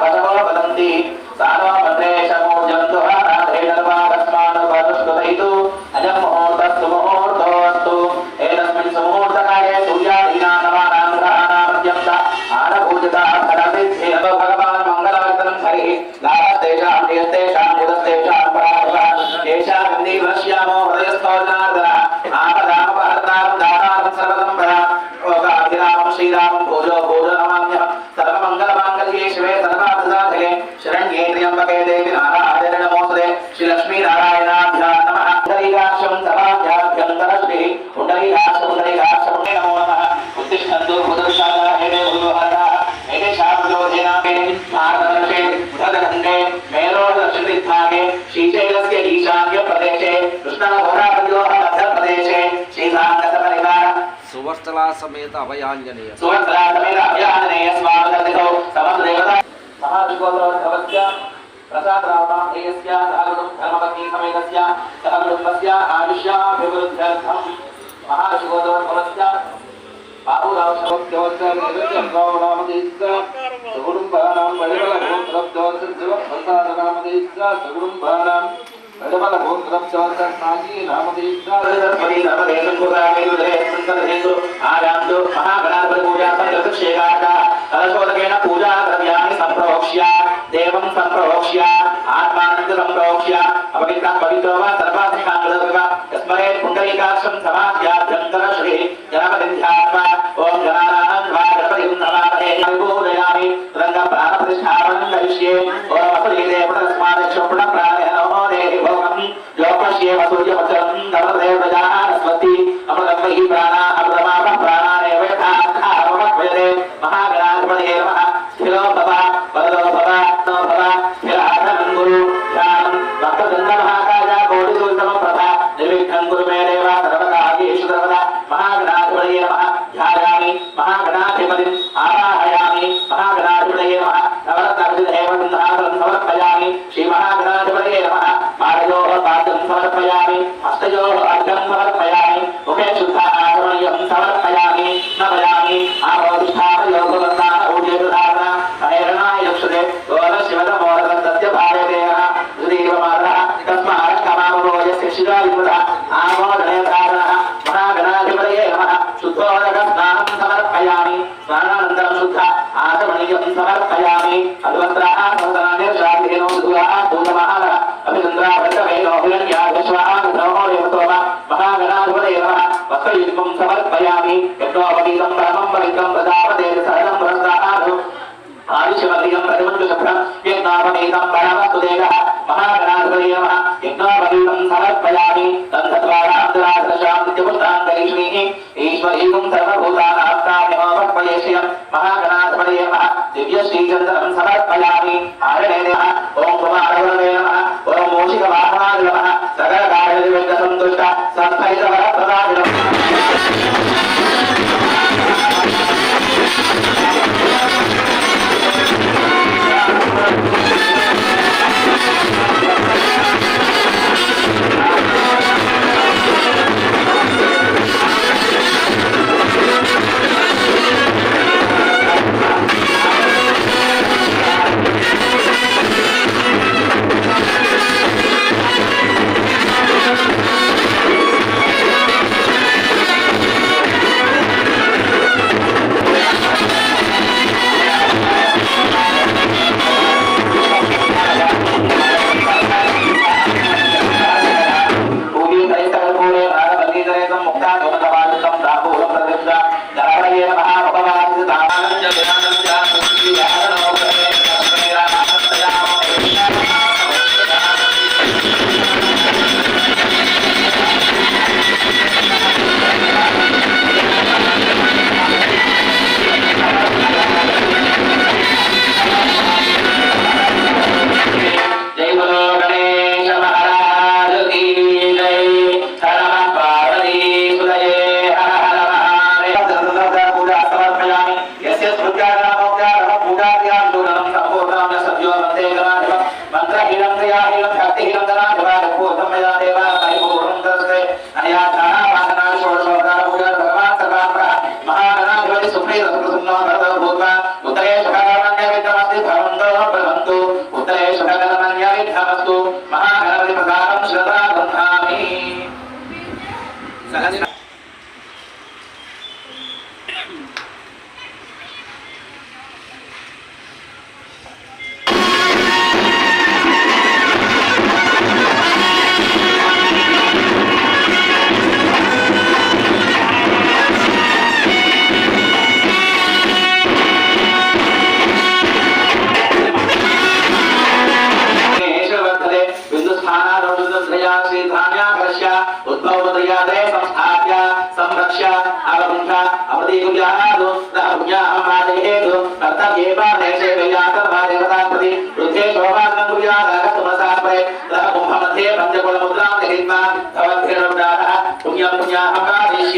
బలవో బలంది సారో సుభద్రా సమేత అభయాంజనేయ సుభద్రా సమేత అభయాంజనేయ స్వామి దండితో సమస్త దేవత మహాభిగోత్రవన్ కవస్య ప్రసాద్ నడవల గోత్రం చోత సాగి రామదేశ్వరి రామదేశం కూడా ఆరాంతో మహాగణాధిపతి పూజాపతి శ్రీగాట కలశోదకేన పూజా ద్రవ్యాన్ని సంప్రవక్ష్య దేవం సంప్రవక్ష్య ఆత్మానంద సంప్రవక్ష్య ఓం జనా 三百个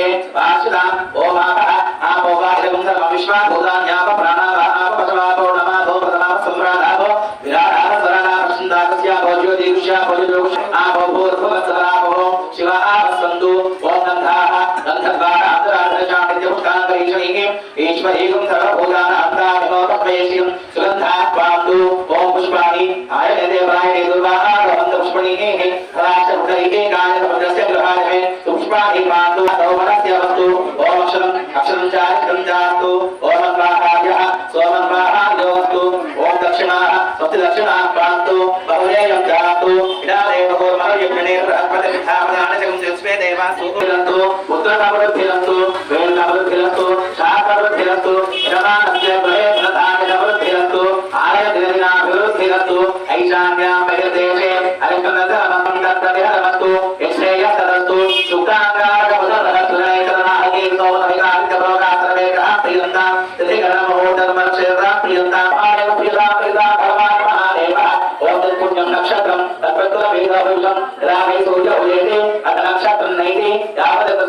పుణ్యాహమాదిశ్యే వాసుదాం ఓమాపः ఆపోవాహిరం సర్వం విశ్వాభూతాన్యాప ప్రాణావాప పశవాపో ప్రథమాప యోగ శివ ఓం గంధాః గంధద్వార ఈశ్వరీకం సుగంధాః శిస్వే దేవా సూకులంతు ఉత్తరనవృద్ధిరంతు వేణవృద్ధిరంతు శాఖవృద్ధిరంతు రమానస్య బలేనతానిరవృద్ధిరంతు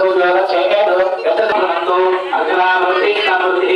యావదత సూర్యోగ చేహేతు యత్తు అర్జునామృతి సమృద్ధి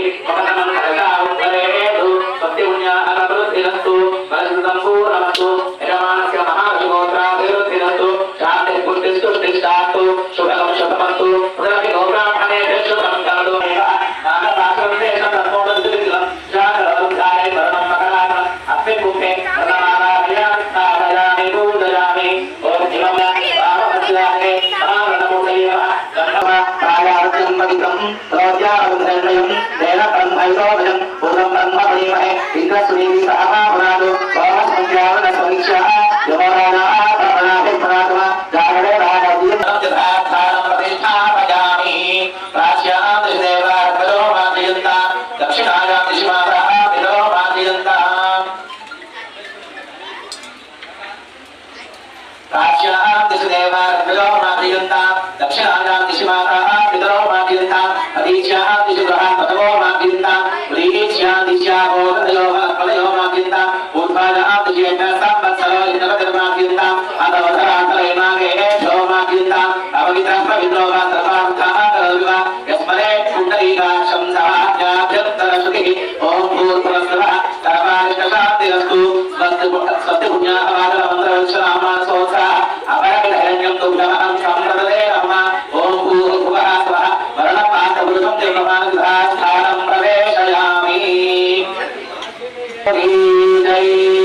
ప్రాచ్యాం దిశదేవార్పదో మాతయంత దక్షిణాయాం దిశమాతా విదో మాతయంత పదవో సంవత్సరో శో అపవిత్రం పవిత్రో వా యస్మరే పుండరీకాక్షం ఓం స్వస్తి అపరమిదహిరణ్యం తుభ్యమహం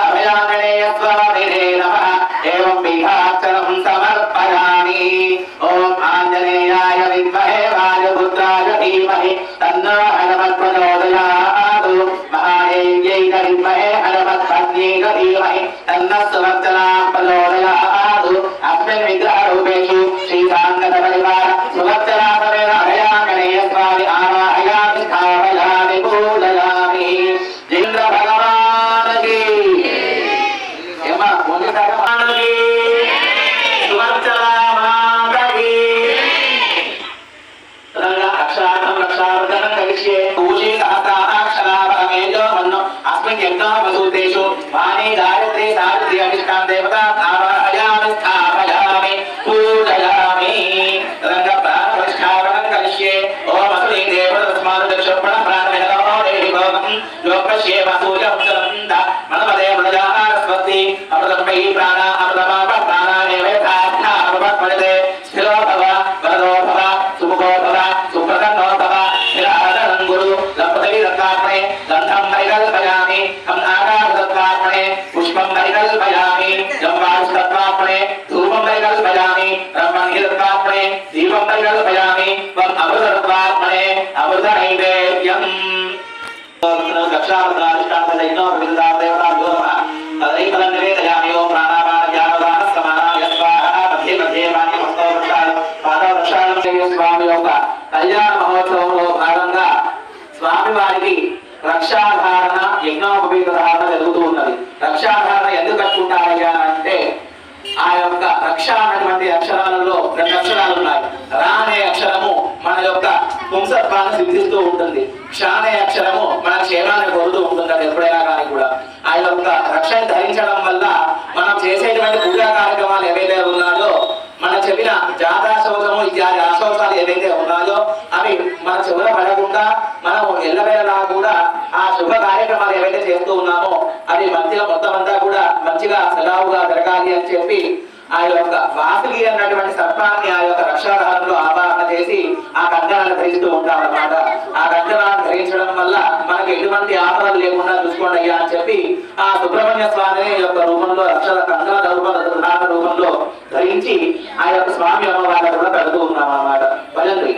స్థిరో భవ వరదో భవ సుముఖో భవ సుప్రసన్నో భవ నిరాదరం గురు దంపతి దత్తాత్మనే గంధం పరికల్పయామి కం ఆకాశత్వాత్మనే పుష్పం పరికల్పయామి జంబాష్తత్వాత్మనే ధూపం పరికల్పయామి బ్రహ్మణి దత్తాత్మనే దీపం పరికల్పయామి వం అమృత నైవేద్యం వారికి రక్షాధారణ యజ్ఞోపవీత ధారణ జరుగుతూ ఉన్నది. రక్షాధారణ ఎందుకు కట్టుకుంటారయ్యా అంటే ఆ యొక్క రక్ష అన్నటువంటి అక్షరాలలో రెండు అక్షరాలు ఉన్నాయి. రా అనే అక్షరము మన యొక్క పుంసత్వాన్ని సిద్ధిస్తూ ఉంటుంది. క్ష అనే అక్షరము మన క్షేమాన్ని కోరుతూ ఉంటుంది అది ఎప్పుడైనా కానీ కూడా. ఆ యొక్క రక్షణ ధరించడం వల్ల మనం చేసేటువంటి పూజా కార్యక్రమాలు ఏవైతే ఉన్నాయో మనం చెప్పిన జాతాశోకము ఇత్యాది ఆశోకాలు ఏవైతే ఉన్నాయో అవి మన చెవుల పడకుండా మనం ఎల్లవేళలా కూడా ఆ శుభ కార్యక్రమాలు ఏవైతే చేస్తూ ఉన్నామో అది మంచిగా మొత్తం అంతా కూడా మంచిగా సజావుగా జరగాలి అని చెప్పి ఆ యొక్క వాసుకి అన్నటువంటి సర్పాన్ని ఆ యొక్క రక్షాధారంలో ఆవాహన చేసి ఆ కంకణాలు ధరిస్తూ ఉంటాం అన్నమాట ఆ కంకణాలను ధరించడం వల్ల మనకి ఎటువంటి ఆటలు లేకుండా చూసుకోండి అయ్యా అని చెప్పి ఆ సుబ్రహ్మణ్య స్వామిని యొక్క రూపంలో అక్షర కంకణ రూపంలో రూపంలో ధరించి ఆ యొక్క స్వామి అమ్మవారిని కూడా పెడుతూ ఉన్నాం అన్నమాట. భజంత్రి.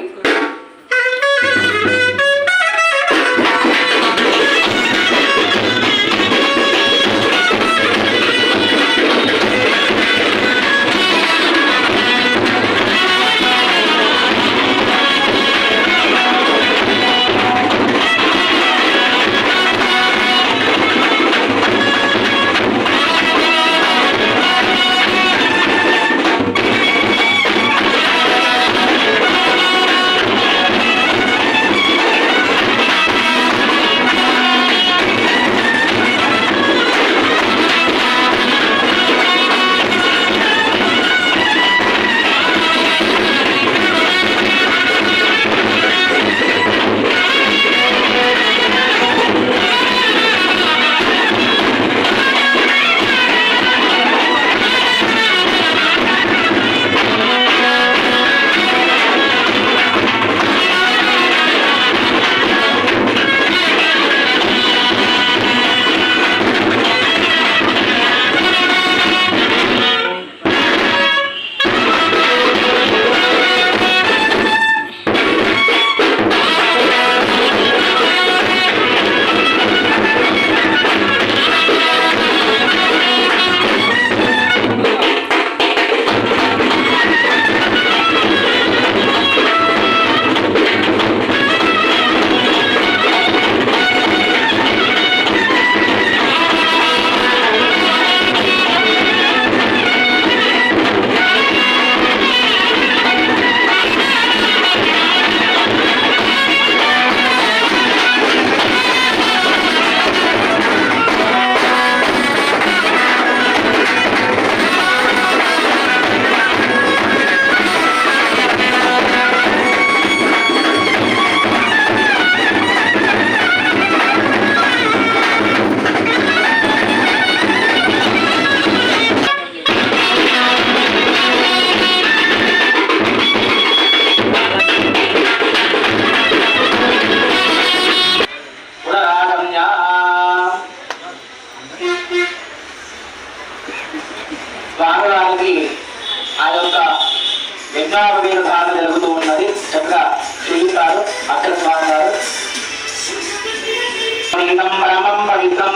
పవిత్రం పరమం పవిత్రం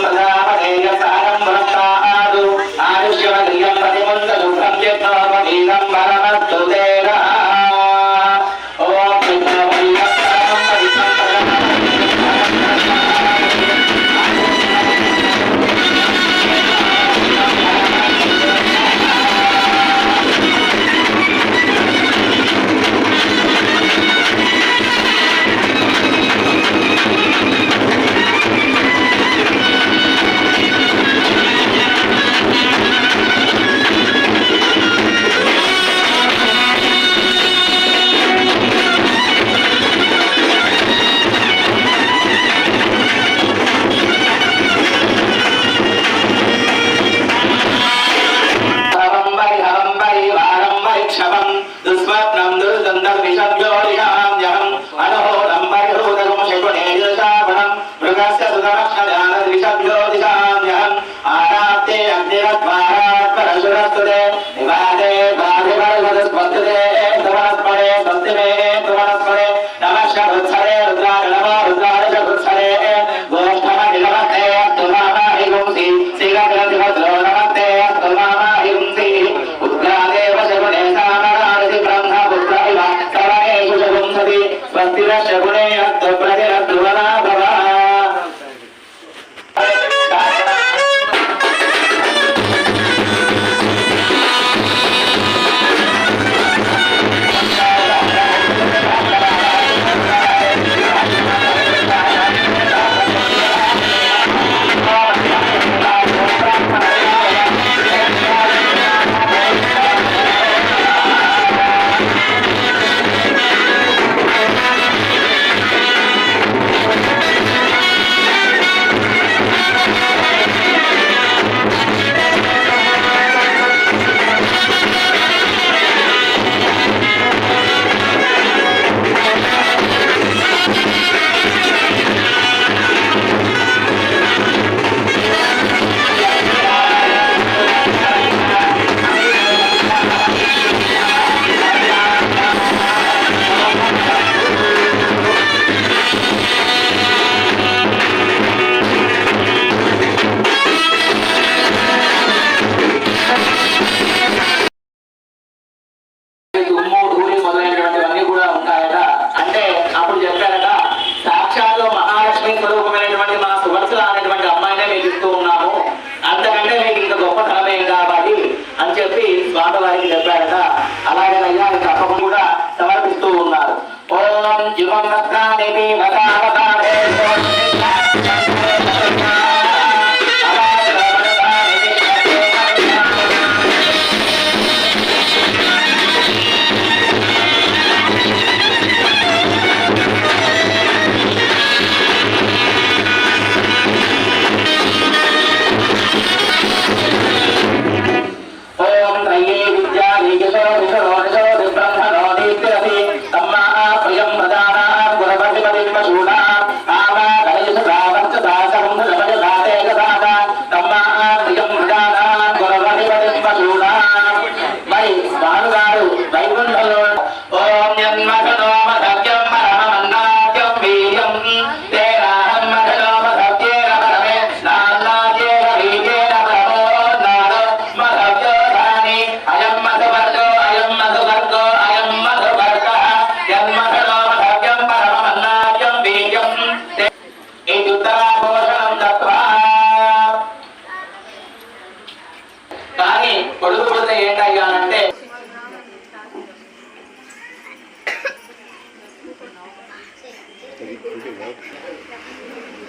కానీ కొడుకు పుడితే ఏంటయ్యానంటే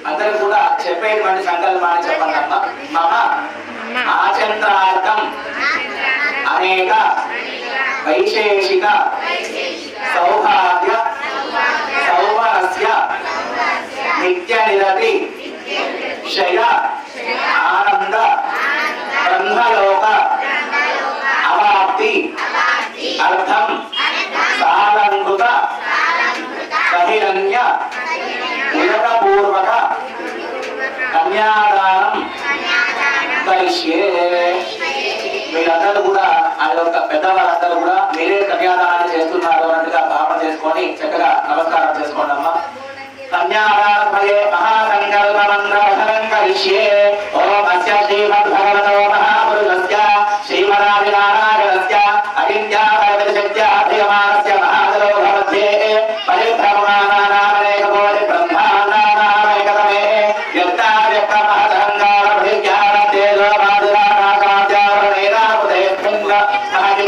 అందరూ కూడా చెప్పేటువంటి సంకల్పాన్ని చెప్పండి అమ్మ. మమ ఆచంద్రార్థం అనేక వైశేషిక. సౌభాగ్య నిత్య నిరతి శయ ఆనంద. బ్రహ్మలోక. అవాప్తి. అర్థం. సాలంకృత. బహిరంగ. నిరతపూర్వక కన్యాదానం. కలిసే మీరందరూ కూడా ఆ యొక్క పెద్దవాళ్ళందరూ కూడా మీరే కన్యాదానాన్ని చేస్తున్నారు అన్నట్టుగా భావన చేసుకొని చక్కగా నమస్కారం చేసుకోండి అమ్మా కన్యాదాత్మయే మహాసంకల్ప మంత్రవచనం కలిష్యే ఓం అస్య శ్రీమద్ భగవతో మహాపురుషస్య శ్రీమదాదినారాయణస్య అవిద్యా పరమశక్త్యా అధిగమానస్య మహాదలోక మధ్యే పరిభ్రమణానామనేక బోధి బ్రహ్మాండానామేకతమే వ్యక్తా వ్యక్త మహదహంకార ప్రతిజ్ఞాన తేజో బాధురాకాశారణేనాముదే పింగ మహతి